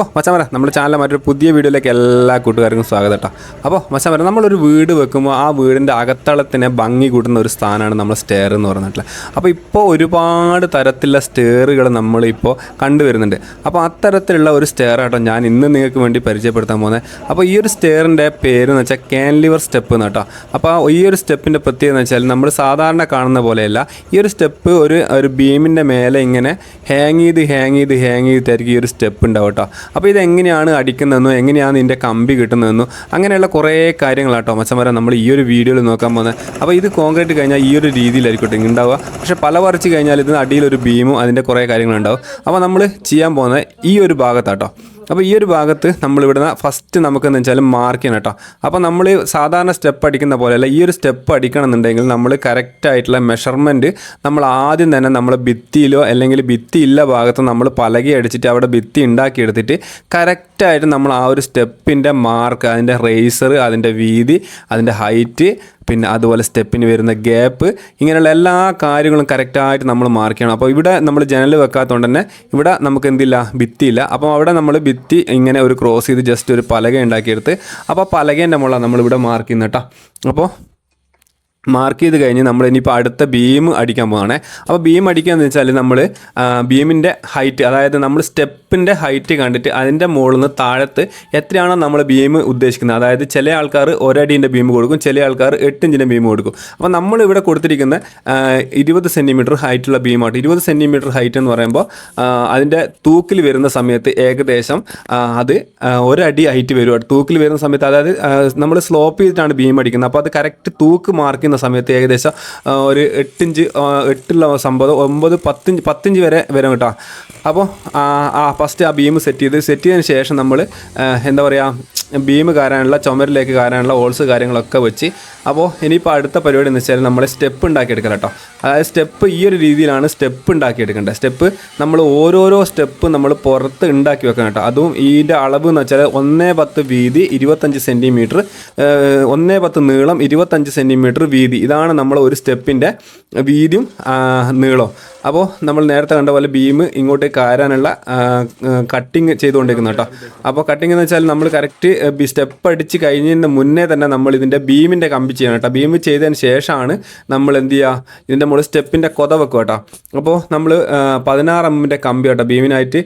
അപ്പോൾ മച്ചാമര നമ്മുടെ ചാനലിലെ മറ്റൊരു പുതിയ വീഡിയോയിലേക്ക് എല്ലാ കൂട്ടുകാർക്കും സ്വാഗതം കേട്ടോ അപ്പോൾ മച്ചാമര നമ്മളൊരു വീട് വെക്കുമ്പോൾ ആ വീടിന്റെ അകത്തളത്തിനെ ഭംഗി കൂട്ടുന്ന ഒരു സ്ഥാനമാണ് നമ്മൾ സ്റ്റെയർ എന്ന് പറഞ്ഞിട്ടുള്ളത്. അപ്പോൾ ഇപ്പോൾ ഒരുപാട് തരത്തിലുള്ള സ്റ്റെയറുകൾ നമ്മളിപ്പോൾ കണ്ടുവരുന്നുണ്ട്. അപ്പോൾ അത്തരത്തിലുള്ള ഒരു സ്റ്റെയർ ആട്ടോ ഞാൻ ഇന്ന് നിങ്ങൾക്ക് വേണ്ടി പരിചയപ്പെടുത്താൻ പോകുന്നത് അപ്പോൾ ഈ ഒരു സ്റ്റെയറിന്റെ പേര് എന്ന് വെച്ചാൽ കാൻലിവർ സ്റ്റെപ്പ് എന്ന് കേട്ടോ അപ്പോൾ ഈ ഒരു സ്റ്റെപ്പിന്റെ പ്രത്യേകത എന്ന് വെച്ചാൽ നമ്മൾ സാധാരണ കാണുന്ന പോലെയല്ല ഈ ഒരു സ്റ്റെപ്പ് ഒരു ഒരു ബീമിന്റെ മേലെ ഇങ്ങനെ ഹാങ് ചെയ്ത് ഹാങ് ചെയ്ത് ഹാങ് ചെയ്തിട്ടായിരിക്കും ഈ ഒരു സ്റ്റെപ്പ് ഉണ്ടാവും കേട്ടോ അപ്പോൾ ഇതെങ്ങനെയാണ് അടിക്കുന്നതെന്നോ എങ്ങനെയാണ് ഇതിന്റെ കമ്പി കിട്ടുന്നതെന്നോ അങ്ങനെയുള്ള കുറേ കാര്യങ്ങളാട്ടോ മച്ചന്മാരെ നമ്മൾ ഈ ഒരു വീഡിയോയിൽ നോക്കാൻ പോകുന്നത്. അപ്പോൾ ഇത് കോൺക്രീറ്റ് കഴിഞ്ഞാൽ ഈ ഒരു രീതിയിലായിരിക്കട്ടെ ഉണ്ടാവുക പക്ഷേ പല പറിച്ച് കഴിഞ്ഞാൽ ഇതിന് അടിയിലൊരു ബീമും അതിന്റെ കുറേ കാര്യങ്ങളുണ്ടാവും. അപ്പോൾ നമ്മൾ ചെയ്യാൻ പോകുന്നത് ഈ ഒരു ഭാഗത്താട്ടോ. അപ്പോൾ ഈ ഒരു ഭാഗത്ത് നമ്മൾ ഇവിടുന്ന് ഫസ്റ്റ് നമുക്കെന്ന് വെച്ചാൽ മാർക്ക് ചെയ്യണം കേട്ടോ അപ്പോൾ നമ്മൾ സാധാരണ സ്റ്റെപ്പ് അടിക്കുന്ന പോലെ അല്ല ഈ ഒരു സ്റ്റെപ്പ് അടിക്കണം എന്നുണ്ടെങ്കിൽ നമ്മൾ കറക്റ്റായിട്ടുള്ള മെഷർമെന്റ് നമ്മൾ ആദ്യം തന്നെ നമ്മൾ ഭിത്തിയിലോ അല്ലെങ്കിൽ ഭിത്തി ഇല്ല ഭാഗത്ത് നമ്മൾ പലകി അടിച്ചിട്ട് അവിടെ ഭിത്തി ഉണ്ടാക്കിയെടുത്തിട്ട് കറക്റ്റായിട്ട് നമ്മൾ ആ ഒരു സ്റ്റെപ്പിന്റെ മാർക്ക് അതിന്റെ റേസർ അതിന്റെ വീതി അതിന്റെ ഹൈറ്റ് പിന്നെ അതുപോലെ സ്റ്റെപ്പിന് വരുന്ന ഗ്യാപ്പ് ഇങ്ങനെയുള്ള എല്ലാ കാര്യങ്ങളും കറക്റ്റായിട്ട് നമ്മൾ മാർക്ക് ചെയ്യണം. അപ്പോൾ ഇവിടെ നമ്മൾ ജനൽ വെക്കാത്തതുകൊണ്ട് തന്നെ ഇവിടെ നമുക്ക് എന്തില്ല ഭിത്തിയില്ല അപ്പോൾ അവിടെ നമ്മൾ ഭിത്തി ഇങ്ങനെ ഒരു ക്രോസ് ചെയ്ത് ജസ്റ്റ് ഒരു പലക ഉണ്ടാക്കിയെടുത്ത് അപ്പോൾ പലകേന്റെ മുകളിലാണ് നമ്മളിവിടെ മാർക്ക് ചെയ്യുന്നത് കേട്ടോ അപ്പോൾ മാർക്ക് ചെയ്ത് കഴിഞ്ഞ് നമ്മൾ ഇനിയിപ്പോൾ അടുത്ത ബീം അടിക്കാൻ പോവാണ്. അപ്പോൾ ബീം അടിക്കുക എന്ന് വെച്ചാൽ നമ്മൾ ബീമിന്റെ ഹൈറ്റ് അതായത് നമ്മൾ സ്റ്റെപ്പിന്റെ ഹൈറ്റ് കണ്ടിട്ട് അതിന്റെ മുകളിൽ നിന്ന് താഴത്ത് എത്രയാണോ നമ്മൾ ബീം ഉദ്ദേശിക്കുന്നത്. അതായത് ചില ആൾക്കാർ ഒരടീന്റെ ബീം കൊടുക്കും ചില ആൾക്കാർ എട്ട് ഇഞ്ചിന്റെ ബീം കൊടുക്കും. അപ്പോൾ നമ്മൾ ഇവിടെ കൊടുത്തിരിക്കുന്ന ഇരുപത് സെന്റിമീറ്റർ ഹൈറ്റുള്ള ബീമായിട്ട് ഇരുപത് സെന്റിമീറ്റർ ഹൈറ്റ് എന്ന് പറയുമ്പോൾ അതിന്റെ തൂക്കിൽ വരുന്ന സമയത്ത് ഏകദേശം അത് ഒരടി ഹൈറ്റ് വരും തൂക്കിൽ വരുന്ന സമയത്ത് അതായത് നമ്മൾ സ്ലോപ്പ് ചെയ്തിട്ടാണ് ബീം അടിക്കുന്നത്. അപ്പോൾ അത് കറക്റ്റ് തൂക്ക് മാർക്ക് ചെയ്യുന്ന സമയത്ത് ഏകദേശം ഒരു എട്ടിഞ്ച് എട്ടുള്ള സംഭവം ഒമ്പത് പത്തിഞ്ച് പത്തിഞ്ച് വരെ വരും കേട്ടോ. അപ്പോൾ ആ ഫസ്റ്റ് ആ ബീം സെറ്റ് ചെയ്ത് സെറ്റ് ചെയ്തതിന് ശേഷം നമ്മൾ എന്താ പറയുക ബീം കാരാനുള്ള ചുമരിലേക്ക് കാരാനുള്ള ഹോൾസ് കാര്യങ്ങളൊക്കെ വെച്ച്. അപ്പോൾ ഇനിയിപ്പോൾ അടുത്ത പരിപാടി എന്ന് വെച്ചാൽ നമ്മൾ സ്റ്റെപ്പ് ഉണ്ടാക്കിയെടുക്കണം കേട്ടോ. അതായത് സ്റ്റെപ്പ് ഈ ഒരു രീതിയിലാണ് സ്റ്റെപ്പ് ഉണ്ടാക്കിയെടുക്കേണ്ടത്. സ്റ്റെപ്പ് നമ്മൾ ഓരോരോ സ്റ്റെപ്പ് നമ്മൾ പുറത്ത് ഉണ്ടാക്കി വെക്കണം കേട്ടോ. അതും ഇതിന്റെ അളവ് എന്ന് വെച്ചാൽ ഒന്നേ പത്ത് വീതി ഇരുപത്തഞ്ച് സെന്റിമീറ്റർ ഒന്നേ പത്ത് നീളം ഇരുപത്തഞ്ച് സെന്റിമീറ്റർ വീതി. ഇതാണ് നമ്മൾ ഒരു സ്റ്റെപ്പിന്റെ വീതിയും നീളവും. അപ്പോൾ നമ്മൾ നേരത്തെ കണ്ട പോലെ ബീം ഇങ്ങോട്ടേക്ക് കാരാനുള്ള കട്ടിങ് ചെയ്തുകൊണ്ടിരിക്കുന്നു കേട്ടോ. അപ്പോൾ കട്ടിങ് എന്ന് വെച്ചാൽ നമ്മൾ കറക്റ്റ് സ്റ്റെപ്പ് അടിച്ച് കഴിഞ്ഞതിന് മുന്നേ തന്നെ നമ്മൾ ഇതിന്റെ ബീമിന്റെ കമ്പി ചെയ്യണം കേട്ടോ. ബീം ചെയ്തതിന് ശേഷമാണ് നമ്മൾ എന്ത് ചെയ്യുക? ഇതിന്റെ മുകളിൽ സ്റ്റെപ്പിന്റെ കൊത വെക്കുക കേട്ടോ. അപ്പോൾ നമ്മൾ പതിനാറ് എമ്മിന്റെ കമ്പി കേട്ടോ ബീമിനായിട്ട്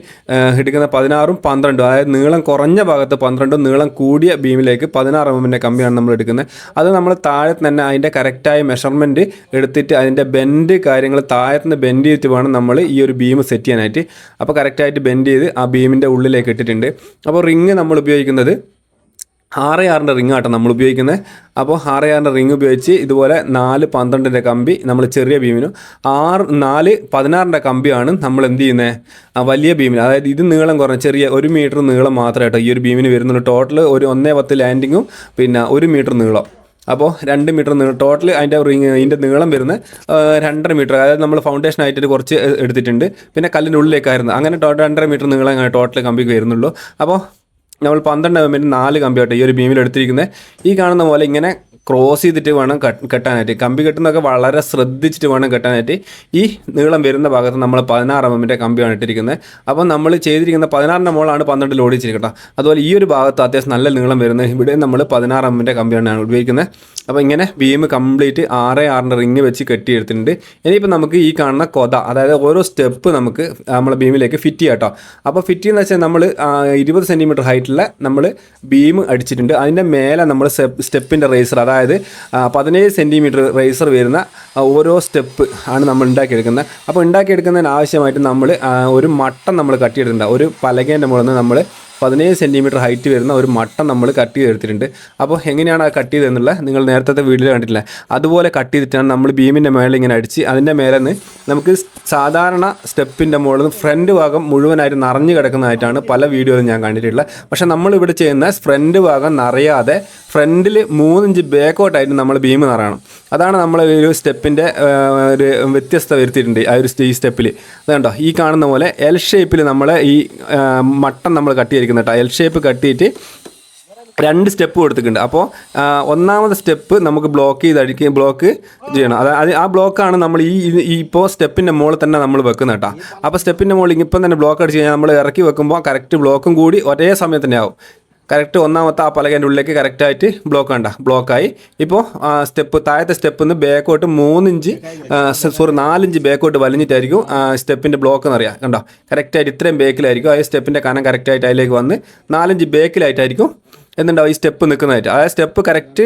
എടുക്കുന്ന പതിനാറും പന്ത്രണ്ടും അതായത് നീളം കുറഞ്ഞ ഭാഗത്ത് പന്ത്രണ്ടും നീളം കൂടിയ ബീമിലേക്ക് പതിനാറ് എമ്മിന്റെ കമ്പിയാണ് നമ്മൾ എടുക്കുന്നത്. അത് നമ്മൾ താഴെ തന്നെ അതിന്റെ കറക്റ്റായ മെഷർമെന്റ് എടുത്തിട്ട് അതിന്റെ ബെൻഡ് കാര്യങ്ങൾ താഴത്തുനിന്ന് ബെൻഡ് ചെയ്തിട്ട് വേണം നമ്മൾ ഈ ഒരു ബീം സെറ്റ് ചെയ്യാനായിട്ട്. അപ്പോൾ കറക്റ്റായിട്ട് ബെൻഡ് ചെയ്ത് ആ ബീമിന്റെ ഉള്ളിലേക്ക് ഇട്ടിട്ടുണ്ട്. അപ്പോൾ റിങ് നമ്മൾ ഉപയോഗിക്കുന്നത് ആറ് ആറിന്റെ റിങ് ആട്ടോ നമ്മൾ ഉപയോഗിക്കുന്നത്. അപ്പോൾ ആറ് ആറിന്റെ റിങ് ഉപയോഗിച്ച് ഇതുപോലെ നാല് പന്ത്രണ്ടിന്റെ കമ്പി നമ്മൾ ചെറിയ ബീമിനും ആറ് നാല് പതിനാറിന്റെ കമ്പിയാണ് നമ്മൾ എന്ത് ചെയ്യുന്നത് വലിയ ബീമിന് അതായത് ഇത് നീളം കുറഞ്ഞ ചെറിയ ഒരു മീറ്റർ നീളം മാത്രമായിട്ടോ ഈ ഒരു ബീമിന് വരുന്നുള്ളൂ. ടോട്ടൽ ഒരു ഒന്നേ പത്ത് ലാൻഡിങ്ങും പിന്നെ ഒരു മീറ്റർ നീളം. അപ്പോൾ രണ്ട് മീറ്റർ നീളം ടോട്ടൽ അതിന്റെ റിങ് അതിന്റെ നീളം വരുന്ന രണ്ടര മീറ്റർ. അതായത് നമ്മൾ ഫൗണ്ടേഷൻ ആയിട്ട് കുറച്ച് എടുത്തിട്ടുണ്ട്. പിന്നെ കല്ലിന്റെ ഉള്ളിലേക്കായിരുന്നു. അങ്ങനെ ടോട്ടൽ രണ്ടര മീറ്റർ നീളം ടോട്ടൽ കമ്പിക്ക് വരുന്നുള്ളൂ. അപ്പോൾ നമ്മൾ പന്ത്രണ്ട് മിനിറ്റ് നാല് കമ്പിയായിട്ട് ഈ ഒരു ബീമിൽ എടുത്തിരിക്കുന്നത്. ഈ കാണുന്ന പോലെ ഇങ്ങനെ ക്രോസ് ചെയ്തിട്ട് വേണം കെട്ടാനായിട്ട്. കമ്പി കെട്ടുന്നതൊക്കെ വളരെ ശ്രദ്ധിച്ചിട്ട് വേണം കെട്ടാനായിട്ട്. ഈ നീളം വരുന്ന ഭാഗത്ത് നമ്മൾ പതിനാറ് എമ്മിന്റെ കമ്പിയാണ് ഇട്ടിരിക്കുന്നത്. അപ്പോൾ നമ്മൾ ചെയ്തിരിക്കുന്ന പതിനാറിന്റെ മുകളാണ് പന്ത്രണ്ട് ലോഡ് വെച്ചിരിക്കട്ടോ അതുപോലെ ഈ ഒരു ഭാഗത്ത് അത്യാവശ്യം നല്ല നീളം വരുന്നത് ഇവിടെ നമ്മൾ പതിനാറ് എമ്മിന്റെ കമ്പിയാണ് ഉപയോഗിക്കുന്നത്. അപ്പോൾ ഇങ്ങനെ ബീം കംപ്ലീറ്റ് ആറ് ആറിന്റെ റിങ് വെച്ച് കെട്ടിയെടുത്തിട്ടുണ്ട്. ഇനിയിപ്പോൾ നമുക്ക് ഈ കാണുന്ന കൊത അതായത് ഓരോ സ്റ്റെപ്പ് നമുക്ക് നമ്മളെ ബീമിലേക്ക് ഫിറ്റ് ചെയ്യാം കേട്ടോ. അപ്പോൾ ഫിറ്റ് ചെയ്യുന്ന വെച്ചാൽ നമ്മൾ ഇരുപത് സെന്റിമീറ്റർ ഹൈറ്റിലെ നമ്മൾ ബീം അടിച്ചിട്ടുണ്ട്. അതിന്റെ മേലെ നമ്മൾ സ്റ്റെപ്പിന്റെ റേസർ അതായത് ആ, പതിനേഴ് സെന്റിമീറ്റർ റേസർ വരുന്ന ഓരോ സ്റ്റെപ്പ് ആണ് നമ്മൾ ഉണ്ടാക്കിയെടുക്കുന്നത്. അപ്പോൾ ഉണ്ടാക്കിയെടുക്കുന്നതിന് ആവശ്യമായിട്ട് നമ്മൾ ഒരു മട്ടം നമ്മൾ കട്ടിയെടുത്തിട്ടുണ്ട് ഒരു പലകേന്റെ മുകളിൽ നിന്ന് നമ്മൾ പതിനേഴ് സെന്റിമീറ്റർ ഹൈറ്റ് വരുന്ന ഒരു മട്ടം നമ്മൾ കട്ട് ചെയ്തെടുത്തിട്ടുണ്ട്. അപ്പോൾ എങ്ങനെയാണ് ആ കട്ട് ചെയ്തതെന്നുള്ള നിങ്ങൾ നേരത്തെ വീഡിയോ കണ്ടിട്ടില്ല? അതുപോലെ കട്ട് ചെയ്തിട്ടാണ് നമ്മൾ ബീമിന്റെ മേളിൽ ഇങ്ങനെ അടിച്ച് അതിന്റെ മേലെ നിന്ന് നമുക്ക് സാധാരണ സ്റ്റെപ്പിന്റെ മുകളിൽ നിന്ന് ഫ്രണ്ട് ഭാഗം മുഴുവനായിട്ട് നിറഞ്ഞു കിടക്കുന്നതായിട്ടാണ് പല വീഡിയോയിലും ഞാൻ കണ്ടിട്ടുള്ളത്. പക്ഷേ നമ്മളിവിടെ ചെയ്യുന്ന ഫ്രണ്ട് ഭാഗം നിറയാതെ ഫ്രണ്ടിൽ മൂന്നിഞ്ച് ബാക്കോട്ടായിട്ട് നമ്മൾ ബീം നിറയണം. അതാണ് നമ്മൾ ഒരു സ്റ്റെപ്പിന്റെ ഒരു വ്യത്യസ്തത വരുത്തിയിട്ടുണ്ട് ആ ഒരു ഈ സ്റ്റെപ്പിൽ അതുകൊണ്ടോ ഈ കാണുന്ന പോലെ എൽ ഷേപ്പിൽ നമ്മൾ ഈ മട്ടം നമ്മൾ കട്ട് ചെയ്തിരിക്കുന്നത് ടയൽ ഷേപ്പ് കട്ടിയിട്ട് രണ്ട് സ്റ്റെപ്പ് കൊടുത്തിട്ടുണ്ട്. അപ്പോൾ ഒന്നാമത് സ്റ്റെപ്പ് നമുക്ക് ബ്ലോക്ക് ചെയ്തടിക്കുക ബ്ലോക്ക് ചെയ്യണം. അതായത് ആ ബ്ലോക്കാണ് നമ്മൾ ഈ ഇപ്പോൾ സ്റ്റെപ്പിന്റെ മുകളിൽ തന്നെ നമ്മൾ വെക്കുന്നത് കേട്ടോ അപ്പോൾ സ്റ്റെപ്പിന്റെ മുകളിൽ ഇപ്പം തന്നെ ബ്ലോക്ക് അടിച്ച് കഴിഞ്ഞാൽ നമ്മൾ ഇറക്കി വെക്കുമ്പോൾ കറക്റ്റ് ബ്ലോക്കും കൂടി ഒരേ സമയത്ത് തന്നെ ആവും. കറക്റ്റ് ഒന്നാമത്തെ ആ പലകേന്റെ ഉള്ളിലേക്ക് കറക്റ്റായിട്ട് ബ്ലോക്ക് വേണ്ട ബ്ലോക്കായി ഇപ്പോൾ സ്റ്റെപ്പ് താഴത്തെ സ്റ്റെപ്പിൽ നിന്ന് ബാക്കോട്ട് മൂന്നിഞ്ച് സോറി നാലിഞ്ച് ബാക്കോട്ട് വലിഞ്ഞിട്ടായിരിക്കും സ്റ്റെപ്പിന്റെ ബ്ലോക്ക് എന്നറിയാം. കണ്ടോ? കറക്റ്റായിട്ട് ഇത്രയും ബാക്കിലായിരിക്കും ആ സ്റ്റെപ്പിന്റെ കനം കറക്റ്റായിട്ട് അതിലേക്ക് വന്ന് നാലഞ്ച് ബേക്കിലായിട്ടായിരിക്കും എന്നുണ്ടാവും ഈ സ്റ്റെപ്പ് നിൽക്കുന്നതായിട്ട് ആ സ്റ്റെപ്പ് കറക്റ്റ്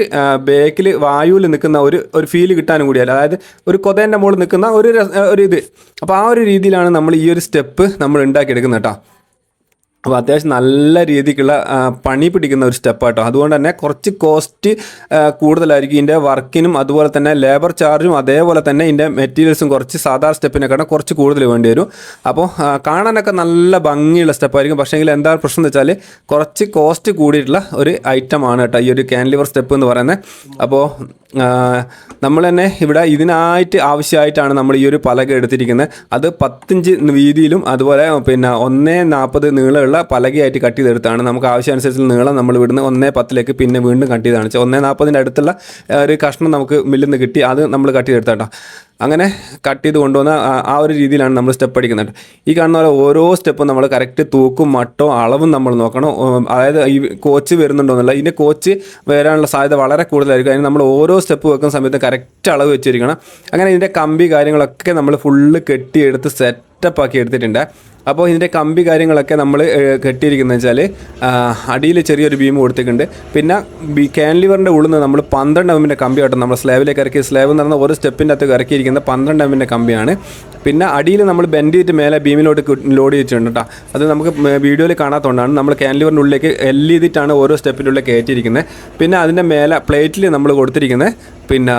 ബേക്കിൽ വായുവിൽ നിൽക്കുന്ന ഒരു ഒരു ഫീൽ കിട്ടാനും കൂടിയല്ല അതായത് ഒരു കൊതേന്റെ മുകളിൽ നിൽക്കുന്ന ഒരു ഒരു ഇത്. അപ്പോൾ ആ ഒരു രീതിയിലാണ് നമ്മൾ ഈ ഒരു സ്റ്റെപ്പ് നമ്മൾ ഉണ്ടാക്കിയെടുക്കുന്നത് കേട്ടോ. അപ്പോൾ അത്യാവശ്യം നല്ല രീതിക്കുള്ള പണി പിടിക്കുന്ന ഒരു സ്റ്റെപ്പായിട്ടോ അതുകൊണ്ട് തന്നെ കുറച്ച് കോസ്റ്റ് കൂടുതലായിരിക്കും ഇതിന്റെ വർക്കിനും അതുപോലെ തന്നെ ലേബർ ചാർജും അതേപോലെ തന്നെ ഇതിന്റെ മെറ്റീരിയൽസും കുറച്ച് സാധാരണ സ്റ്റെപ്പിനെക്കാളും കുറച്ച് കൂടുതൽ വേണ്ടി വരും. അപ്പോൾ കാണാനൊക്കെ നല്ല ഭംഗിയുള്ള സ്റ്റെപ്പായിരിക്കും. പക്ഷേ പക്ഷേങ്കിൽ എന്താ പ്രശ്നം എന്ന് വെച്ചാൽ കുറച്ച് കോസ്റ്റ് കൂടിയിട്ടുള്ള ഒരു ഐറ്റമാണ് കേട്ടോ ഈ ഒരു കാൻലിവർ സ്റ്റെപ്പ് എന്ന് പറയുന്നത്. അപ്പോൾ നമ്മൾ തന്നെ ഇവിടെ ഇതിനായിട്ട് ആവശ്യമായിട്ടാണ് നമ്മൾ ഈ ഒരു പലക എടുത്തിരിക്കുന്നത്. അത് പത്തിഞ്ച് വീതിയിലും അതുപോലെ പിന്നെ ഒന്നേ നാൽപ്പത് നീളമുള്ള പലകയായിട്ട് കട്ട് ചെയ്തെടുത്താണ്. നമുക്ക് ആവശ്യാനുസരിച്ച് നീളം നമ്മൾ ഇവിടുന്ന് ഒന്നേ പത്തിലേക്ക് പിന്നെ വീണ്ടും കട്ട് ചെയ്താണ് ഒന്നേ നാൽപ്പതിന്റെ അടുത്തുള്ള ഒരു കഷ്ണം നമുക്ക് മില്ലിൽ നിന്ന് കിട്ടി. അത് നമ്മൾ കട്ട് ചെയ്തെടുത്താട്ടോ. അങ്ങനെ കട്ട് ചെയ്ത് കൊണ്ടുവന്ന ആ- ഒരു രീതിയിലാണ് നമ്മൾ സ്റ്റെപ്പ് അടിക്കുന്നത്. ഈ കാണുന്ന പോലെ ഓരോ സ്റ്റെപ്പും നമ്മൾ കറക്റ്റ് തൂക്കും മട്ടോ അളവും നമ്മൾ നോക്കണം. അതായത് ഈ കോച്ച് വരുന്നുണ്ടോ എന്നല്ല ഇതിന്റെ കോച്ച് വരാനുള്ള സാധ്യത വളരെ കൂടുതലായിരിക്കും. അതിന് നമ്മൾ ഓരോ സ്റ്റെപ്പ് വെക്കുന്ന സമയത്ത് കറക്റ്റ് അളവ് വെച്ചിരിക്കണം. അങ്ങനെ ഇതിന്റെ കമ്പി കാര്യങ്ങളൊക്കെ നമ്മൾ ഫുള്ള് കെട്ടിയെടുത്ത് സെറ്റപ്പ് ആക്കി എടുത്തിട്ടുണ്ട്. അപ്പോൾ ഇതിന്റെ കമ്പി കാര്യങ്ങളൊക്കെ നമ്മൾ കെട്ടിയിരിക്കുന്നത് വെച്ചാൽ അടിയിൽ ചെറിയൊരു ബീം കൊടുത്തിട്ടുണ്ട്. പിന്നെ ബി ക്യാൻലിവറിന്റെ ഉള്ളിൽ നിന്ന് നമ്മൾ പന്ത്രണ്ട് എമ്മിന്റെ കമ്പി ആട്ടോ നമ്മൾ സ്ലാബിലേക്ക് ഇറക്കി. സ്ലാബ് എന്ന് പറഞ്ഞാൽ ഒരു സ്റ്റെപ്പിന്റെ അകത്ത് ഇറക്കിയിരിക്കുന്ന പന്ത്രണ്ട് എമ്മിന്റെ കമ്പിയാണ്. പിന്നെ അടിയിൽ നമ്മൾ ബെൻഡ് ചെയ്തിട്ട് മേലെ ബീമിലോട്ട് ലോഡ് ചെയ്തിട്ടുണ്ട് കേട്ടോ അത് നമുക്ക് വീഡിയോയിൽ കാണാത്തതുകൊണ്ടാണ് നമ്മൾ ക്യാൻലിവറിന്റെ ഉള്ളിലേക്ക് എൽ ചെയ്തിട്ടാണ് ഓരോ സ്റ്റെപ്പിന്റെ ഉള്ളിൽ കയറ്റിയിരിക്കുന്നത്. പിന്നെ അതിന്റെ മേലെ പ്ലേറ്റിൽ നമ്മൾ കൊടുത്തിരിക്കുന്നത് പിന്നെ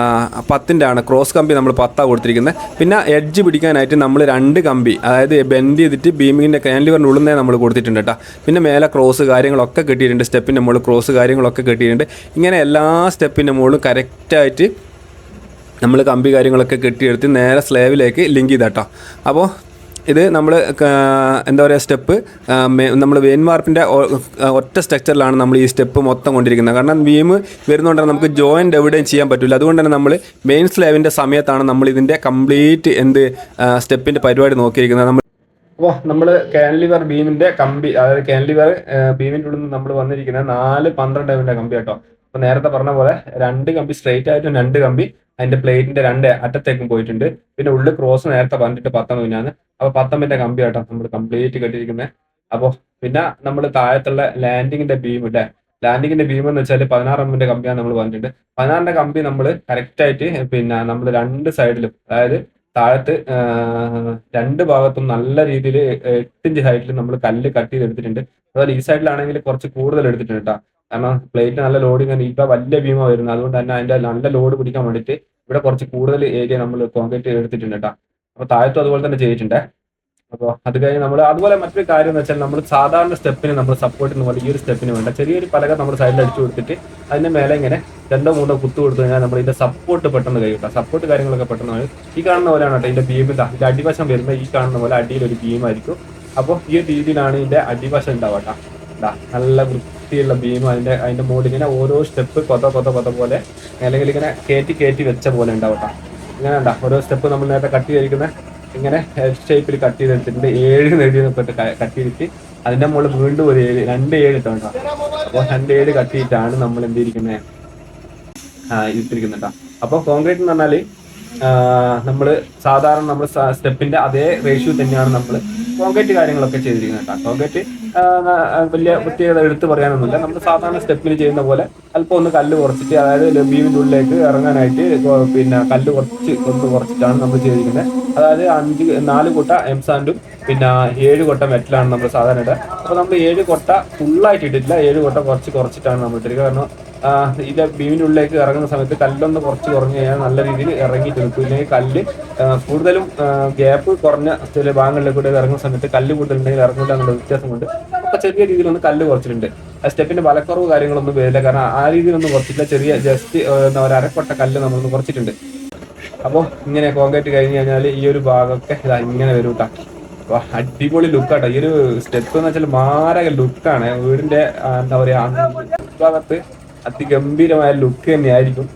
പത്തിന്റെ ആണ് ക്രോസ് കമ്പി നമ്മൾ പത്താണ് കൊടുത്തിരിക്കുന്നത്. പിന്നെ എഡ്ജ് പിടിക്കാനായിട്ട് നമ്മൾ രണ്ട് കമ്പി അതായത് ബെൻഡ് ചെയ്തിട്ട് ബീമിന്റെ ക്യാൻലിവറിന്റെ ഉള്ളിൽ നിന്നേ നമ്മൾ കൊടുത്തിട്ടുണ്ട് കേട്ടോ പിന്നെ മേലെ ക്രോസ് കാര്യങ്ങളൊക്കെ കിട്ടിയിട്ടുണ്ട് സ്റ്റെപ്പിന്റെ മുകളിൽ ക്രോസ് കാര്യങ്ങളൊക്കെ കിട്ടിയിട്ടുണ്ട്. ഇങ്ങനെ എല്ലാ സ്റ്റെപ്പിന്റെ മുകളിലും കറക്റ്റായിട്ട് നമ്മൾ കമ്പി കാര്യങ്ങളൊക്കെ കെട്ടിയെടുത്ത് നേരെ സ്ലേവിലേക്ക് ലിങ്ക് ചെയ്താട്ടോ. അപ്പോൾ ഇത് നമ്മൾ എന്താ പറയുക സ്റ്റെപ്പ് നമ്മൾ വെയിൻ വാർപ്പിന്റെ ഒറ്റ സ്ട്രക്ചറിലാണ് നമ്മൾ ഈ സ്റ്റെപ്പ് മൊത്തം കൊണ്ടിരിക്കുന്നത്. കാരണം വീം വരുന്നതുകൊണ്ട് നമുക്ക് ജോയിന്റ് എവിടെയും ചെയ്യാൻ പറ്റില്ല അതുകൊണ്ട് തന്നെ നമ്മൾ മെയിൻ സ്ലേവിന്റെ സമയത്താണ് നമ്മൾ ഇതിന്റെ കംപ്ലീറ്റ് എന്ത് സ്റ്റെപ്പിന്റെ പരിപാടി നോക്കിയിരിക്കുന്നത്. നമ്മൾ അപ്പോൾ നമ്മൾ കാൻലിവർ ബീമിന്റെ കമ്പി അതായത് കാൻലിവർ ബീമിന്റെ ഉള്ളിൽ നിന്ന് നമ്മൾ വന്നിരിക്കുന്നത് നാല് പന്ത്രണ്ട് എമ്മിന്റെ കമ്പി കേട്ടോ അപ്പോൾ നേരത്തെ പറഞ്ഞ പോലെ രണ്ട് കമ്പി സ്ട്രെയിറ്റ് ആയിട്ടും രണ്ട് കമ്പി അതിന്റെ പ്ലേറ്റിന്റെ രണ്ട് അറ്റത്തേക്കും പോയിട്ടുണ്ട്. പിന്നെ ഉള്ളിൽ ക്രോസ് നേരത്തെ പറഞ്ഞിട്ട് പത്തമ്പതിനാണ് അപ്പൊ പത്തമ്പിന്റെ കമ്പി കേട്ടോ നമ്മൾ കംപ്ലീറ്റ് കെട്ടിയിരിക്കുന്നത് അപ്പോൾ പിന്നെ നമ്മൾ താഴത്തുള്ള ലാൻഡിങ്ങിന്റെ ബീം ഇല്ലേ ലാൻഡിങ്ങിന്റെ ബീം എന്ന് വെച്ചാൽ പതിനാറ് എമ്മിന്റെ കമ്പിയാണ് നമ്മൾ പറഞ്ഞിട്ടുണ്ട്. പതിനാറിന്റെ കമ്പി നമ്മൾ കറക്റ്റ് ആയിട്ട് പിന്നെ നമ്മൾ രണ്ട് സൈഡിലും അതായത് താഴത്ത് രണ്ട് ഭാഗത്തും നല്ല രീതിയിൽ എട്ടിഞ്ച് ഹൈറ്റിൽ നമ്മൾ കല്ല് കട്ട് ചെയ്ത് എടുത്തിട്ടുണ്ട് അതുപോലെ ഈ സൈഡിലാണെങ്കിൽ കുറച്ച് കൂടുതൽ എടുത്തിട്ടുണ്ട് കേട്ടോ കാരണം പ്ലേറ്റ് നല്ല ലോഡിങ് ആണ്. ഇപ്പൊ വലിയ ഭീമ വരുന്നത് അതുകൊണ്ട് തന്നെ അതിന്റെ നല്ല ലോഡ് പിടിക്കാൻ വേണ്ടിയിട്ട് ഇവിടെ കുറച്ച് കൂടുതൽ ഏരിയ നമ്മൾ കോൺക്രീറ്റ് എടുത്തിട്ടുണ്ട് കേട്ടോ. അപ്പൊ താഴത്തും അതുപോലെ തന്നെ ചെയ്തിട്ടുണ്ട്. അപ്പോൾ അത് കഴിഞ്ഞ് നമ്മൾ അതുപോലെ മറ്റൊരു കാര്യം എന്ന് വെച്ചാൽ നമ്മൾ സാധാരണ സ്റ്റെപ്പിന് നമ്മൾ സപ്പോർട്ട് എന്ന് പറഞ്ഞാൽ ഈ ഒരു സ്റ്റെപ്പിന് വേണ്ട. ചെറിയൊരു പലക നമ്മൾ സൈഡിൽ അടിച്ചു കൊടുത്തിട്ട് അതിന്റെ മേലെ ഇങ്ങനെ രണ്ടോ മൂന്നോ കുത്തു കൊടുത്തു കഴിഞ്ഞാൽ നമ്മൾ ഇതിന്റെ സപ്പോർട്ട് പെട്ടെന്ന് കഴിയും സപ്പോർട്ട് കാര്യങ്ങളൊക്കെ പെട്ടെന്ന് കഴിയും. ഈ കാണുന്ന പോലെയാണ് കേട്ടോ ഇതിന്റെ ഇതാ. ഇതിന്റെ അടിവശം വരുമ്പോൾ ഈ കാണുന്ന പോലെ അടിയിൽ ഒരു ബീം ആയിരിക്കും അപ്പോൾ ഈ രീതിയിലാണ് ഇതിന്റെ അടിവശം ഇതാ നല്ല വൃത്തിയുള്ള ബീം അതിന്റെ അതിന്റെ മുകളിൽ ഇങ്ങനെ ഓരോ സ്റ്റെപ്പ് കൊത കൊത കൊത പോലെ അല്ലെങ്കിൽ ഇങ്ങനെ കയറ്റി കയറ്റി വെച്ച പോലെ ഉണ്ടാവും കേട്ടോ. ഇങ്ങനെ ഉണ്ടാ ഓരോ സ്റ്റെപ്പ് നമ്മൾ നേരത്തെ കട്ട് ചെയ്തിരിക്കുന്ന? ഇങ്ങനെ ഷേപ്പിൽ കട്ട് ചെയ്തെടുത്തിട്ടുണ്ട്. ഏഴ് നെടിയൊക്കെ കട്ട് ചെയ്തിട്ട് അതിന്റെ മുകളിൽ വീണ്ടും ഒരു ഏഴ് രണ്ട് ഏഴ് ഇട്ടുണ്ട് അപ്പോൾ രണ്ട് ഏഴ് കട്ട് ചെയ്തിട്ടാണ് നമ്മൾ എന്ത് ചെയ്തിരിക്കുന്നത് ഇട്ടിരിക്കുന്നുണ്ടോ അപ്പോൾ കോൺക്രീറ്റ് എന്ന് പറഞ്ഞാൽ നമ്മൾ സാധാരണ നമ്മൾ സ്റ്റെപ്പിന്റെ അതേ റേഷ്യോ തന്നെയാണ് നമ്മൾ കോൺക്രീറ്റ് കാര്യങ്ങളൊക്കെ ചെയ്തിരിക്കുന്നത് കേട്ടോ കോൺക്രീറ്റ് വലിയ പ്രത്യേകത എടുത്തു പറയാനൊന്നുമില്ല. നമ്മൾ സാധാരണ സ്റ്റെപ്പിൽ ചെയ്യുന്ന പോലെ അല്പം ഒന്ന് കല്ല് കുറച്ചിട്ട് അതായത് ബീമിന്റെ ഉള്ളിലേക്ക് ഇറങ്ങാനായിട്ട് പിന്നെ കല്ല് കുറച്ച് ഒന്ന് കുറച്ചിട്ടാണ് നമ്മൾ ചെയ്തിരിക്കുന്നത്. അതായത് അഞ്ച് നാല് കൊട്ട എം സാൻഡും പിന്നെ ഏഴ് കൊട്ട മെറ്റലാണ് നമ്മൾ സാധാരണ ഇടുക. അപ്പോൾ നമ്മൾ ഏഴ് കൊട്ട ഫുള്ളായിട്ട് ഇട്ടിട്ടില്ല. ഏഴ് കൊട്ട കുറച്ച് കുറച്ചിട്ടാണ് നമ്മൾ ഇട്ടിരിക്കുക. കാരണം ഇത് ബീമിന്റെ ഉള്ളിലേക്ക് ഇറങ്ങുന്ന സമയത്ത് കല്ലൊന്ന് കുറച്ച് കുറഞ്ഞു കഴിഞ്ഞാൽ നല്ല രീതിയിൽ ഇറങ്ങിയിട്ട് നിൽക്കും ഇല്ലെങ്കിൽ കല്ല് കൂടുതലും ഗ്യാപ്പ് കുറഞ്ഞ ചില ഭാഗങ്ങളിലേക്ക് കൂടെ ഇറങ്ങുന്ന സമയത്ത് കല്ല് കൂടുതലുണ്ടെങ്കിൽ ഇറങ്ങില്ല എന്നുള്ള വ്യത്യാസം കൊണ്ട് അപ്പൊ ചെറിയ രീതിയിൽ ഒന്ന് കല്ല് കുറച്ചിട്ടുണ്ട്. ആ സ്റ്റെപ്പിന്റെ വലക്കുറവ് കാര്യങ്ങളൊന്നും വരില്ല. കാരണം ആ രീതിയിലൊന്നും കുറച്ചില്ല ചെറിയ ജസ്റ്റ് എന്താ പറയുക അരക്കൊട്ട കല്ല് നമ്മളൊന്ന് കുറച്ചിട്ടുണ്ട്. അപ്പോൾ ഇങ്ങനെ കോൺക്രീറ്റ് കഴിഞ്ഞ് കഴിഞ്ഞാൽ ഈ ഒരു ഭാഗമൊക്കെ ഇതാ ഇങ്ങനെ വരും കേട്ടോ അടിപൊളി ലുക്കാട്ടോ ഈ ഒരു സ്റ്റെപ്പ് എന്ന് വെച്ചാൽ മാരക ലുക്കാണ് വീടിന്റെ എന്താ പറയാ ഭാഗത്ത് അതിഗംഭീരമായ ലുക്ക് തന്നെയായിരിക്കും.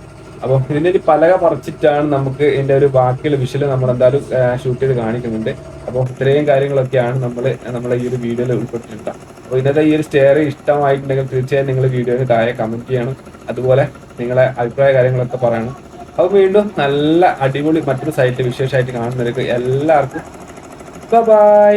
അപ്പോൾ ഇതിന്റെ ഒരു പലക പറിച്ചിട്ടാണ് നമുക്ക് ഇതിന്റെ ഒരു ബാക്കിയുള്ള വിഷൽ നമ്മൾ എന്തായാലും ഷൂട്ട് ചെയ്ത് കാണിക്കുന്നുണ്ട്. അപ്പോൾ ഇത്രയും കാര്യങ്ങളൊക്കെയാണ് നമ്മൾ നമ്മളെ ഈ ഒരു വീഡിയോയിൽ ഉൾപ്പെട്ടിട്ടുണ്ട് അപ്പോൾ ഇന്നത്തെ ഈ ഒരു സ്റ്റെയർ ഇഷ്ടമായിട്ടുണ്ടെങ്കിൽ തീർച്ചയായും നിങ്ങൾ വീഡിയോയിൽ താഴെ കമന്റ് ചെയ്യണം. അതുപോലെ നിങ്ങളെ അഭിപ്രായ കാര്യങ്ങളൊക്കെ പറയണം. അപ്പോൾ വീണ്ടും നല്ല അടിപൊളി മറ്റൊരു സൈറ്റ് വിശേഷമായിട്ട് കാണുന്നവർക്ക് എല്ലാവർക്കും ബൈ